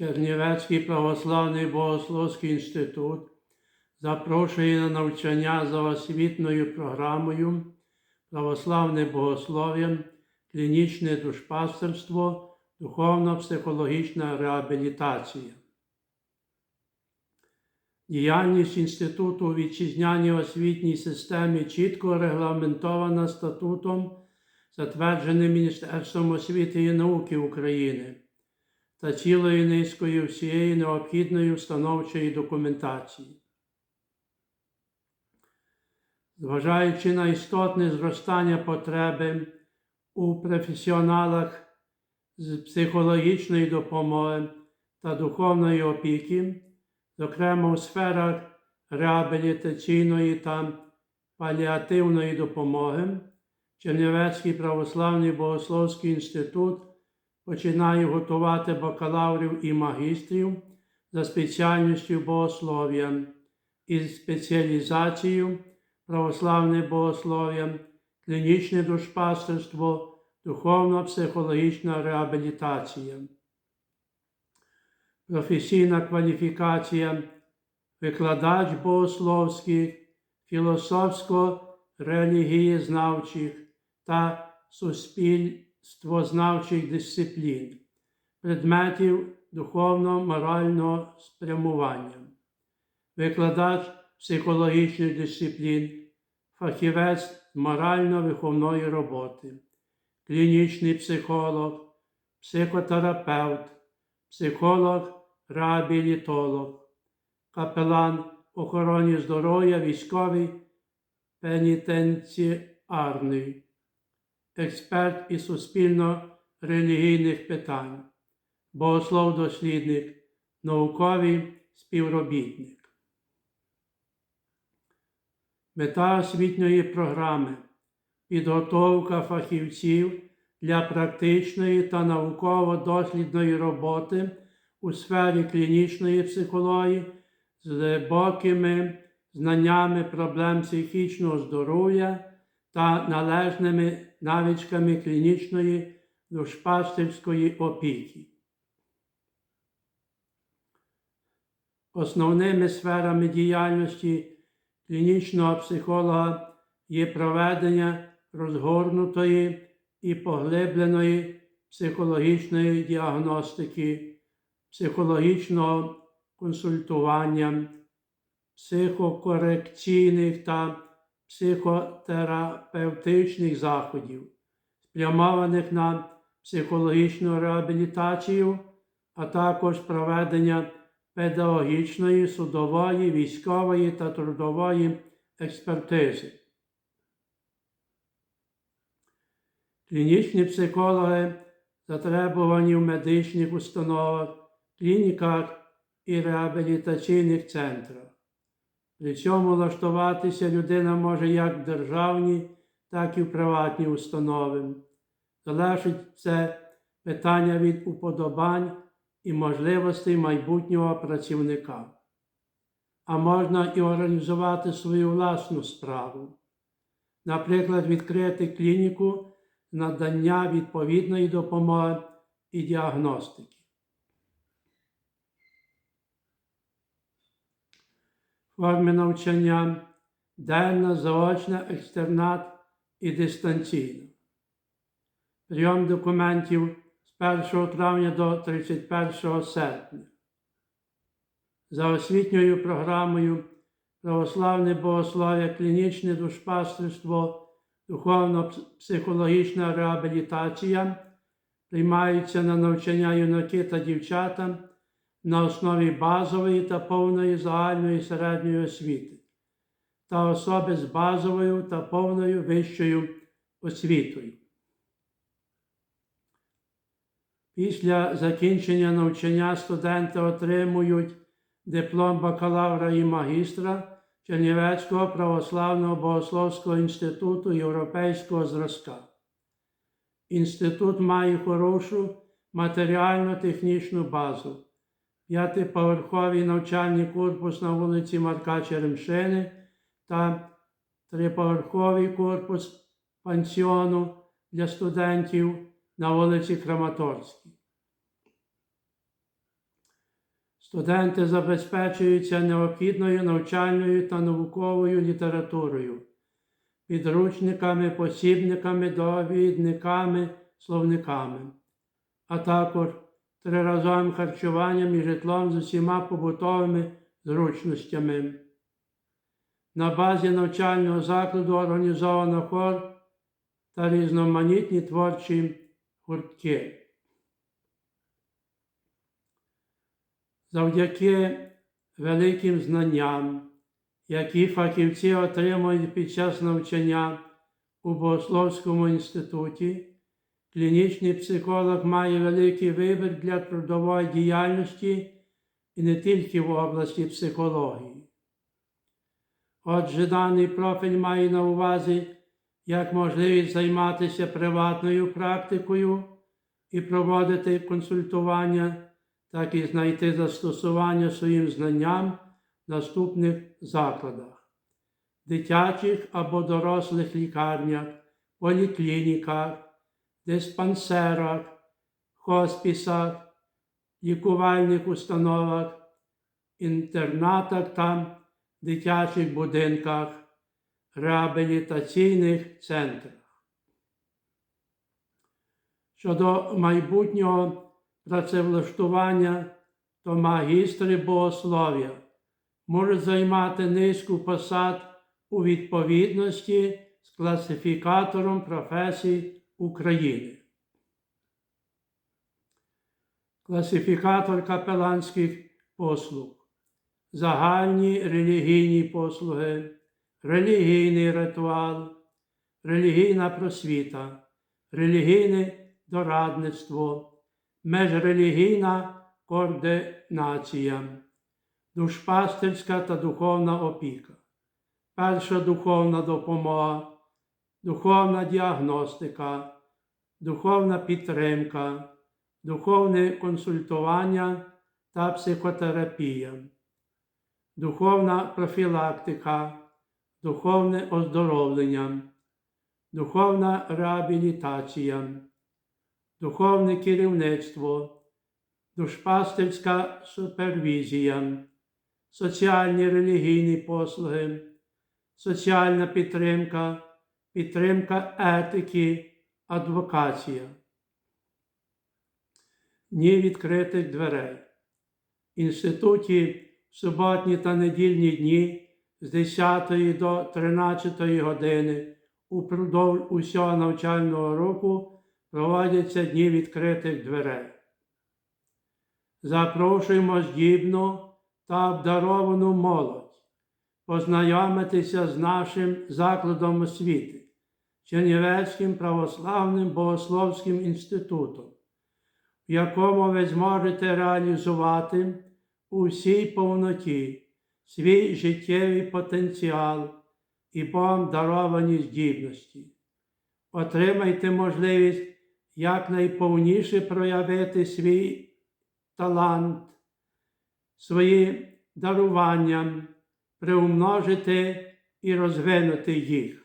Чернівецький православний богословський інститут запрошує на навчання за освітною програмою православне богослов'я, клінічне душпастерство, духовно-психологічна реабілітація. Діяльність інституту у вітчизняній освітній системі чітко регламентована статутом, затвердженим Міністерством освіти і науки України та цілою низкою всієї необхідної установчої документації. Зважаючи на істотне зростання потреби у професіоналах з психологічної допомоги та духовної опіки, зокрема у сферах реабілітаційної та паліативної допомоги, Чернівецький православний богословський інститут починає готувати бакалаврів і магістрів за спеціальністю богослов'я із спеціалізацією православне богослов'я, клінічне душпастерство, духовно-психологічна реабілітація. Професійна кваліфікація, викладач богословських, філософсько-релігієзнавчих та суспільствознавчих дисциплін, предметів духовно-морального спрямування, викладач психологічних дисциплін, фахівець морально-виховної роботи, клінічний психолог, психотерапевт, психолог-реабілітолог, капелан охороні здоров'я військовий пенітенціарний, експерт із суспільно-релігійних питань, богослов-дослідник, науковий співробітник. Мета освітньої програми підготовка фахівців для практичної та науково-дослідної роботи у сфері клінічної психології з глибокими знаннями проблем психічного здоров'я та належними навичками клінічної душпастерської опіки. Основними сферами діяльності клінічного психолога є проведення розгорнутої і поглибленої психологічної діагностики, психологічного консультування, психокорекційних та психотерапевтичних заходів, спрямованих на психологічну реабілітацію, а також проведення педагогічної, судової, військової та трудової експертизи. Клінічні психологи затребувані в медичних установах, клініках і реабілітаційних центрах. При цьому влаштуватися людина може як в державні, так і в приватні установи. Залежить це питання від уподобань і можливостей майбутнього працівника. А можна і організувати свою власну справу, наприклад, відкрити клініку надання відповідної допомоги і діагностики. Форми навчання денна, заочна, екстернат і дистанційно. Прийом документів з 1 травня до 31 серпня. За освітньою програмою православне богослов'я, клінічне душпастерство, духовно-психологічна реабілітація приймаються на навчання юнаки та дівчата на основі базової та повної загальної середньої освіти та особи з базовою та повною вищою освітою. Після закінчення навчання студенти отримують диплом бакалавра і магістра Чернівецького православного богословського інституту європейського зразка. Інститут має хорошу матеріально-технічну базу, п'ятиповерховий навчальний корпус на вулиці Марка Черемшини та триповерховий корпус пансіону для студентів на вулиці Краматорській. Студенти забезпечуються необхідною навчальною та науковою літературою, підручниками, посібниками, довідниками, словниками, а також триразовим харчуванням і житлом з усіма побутовими зручностями. На базі навчального закладу організовано хор та різноманітні творчі гуртки. Завдяки великим знанням, які фахівці отримують під час навчання у Богословському інституті, клінічний психолог має великий вибір для трудової діяльності і не тільки в області психології. Отже, даний профіль має на увазі як можливість займатися приватною практикою і проводити консультування, так і знайти застосування своїм знанням в наступних закладах, дитячих або дорослих лікарнях, поліклініках, диспансерах, хоспісах, лікувальних установах, інтернатах та дитячих будинках, реабілітаційних центрах. Щодо майбутнього працевлаштування, то магістри богослов'я можуть займати низку посад у відповідності з класифікатором професій України. Класифікатор капеланських послуг, загальні релігійні послуги, релігійний ритуал, релігійна просвіта, релігійне дорадництво, межрелігійна координація, душпастерська та духовна опіка, перша духовна допомога, духовна діагностика, духовна підтримка, духовне консультування та психотерапія, духовна профілактика, духовне оздоровлення, духовна реабілітація, духовне керівництво, душпастерська супервізія, соціальні релігійні послуги, соціальна підтримка, підтримка етики, адвокація. Дні відкритих дверей. Інституті в суботні та недільні дні з 10 до 13 години упродовж усього навчального року проводяться дні відкритих дверей. Запрошуємо здібну та обдаровану молодь познайомитися з нашим закладом освіти, Чернівецьким православним богословським інститутом, в якому ви зможете реалізувати у всій повноті свій життєвий потенціал і Богом даровані здібності. Отримайте можливість якнайповніше проявити свій талант, свої дарування, приумножити і розвинути їх.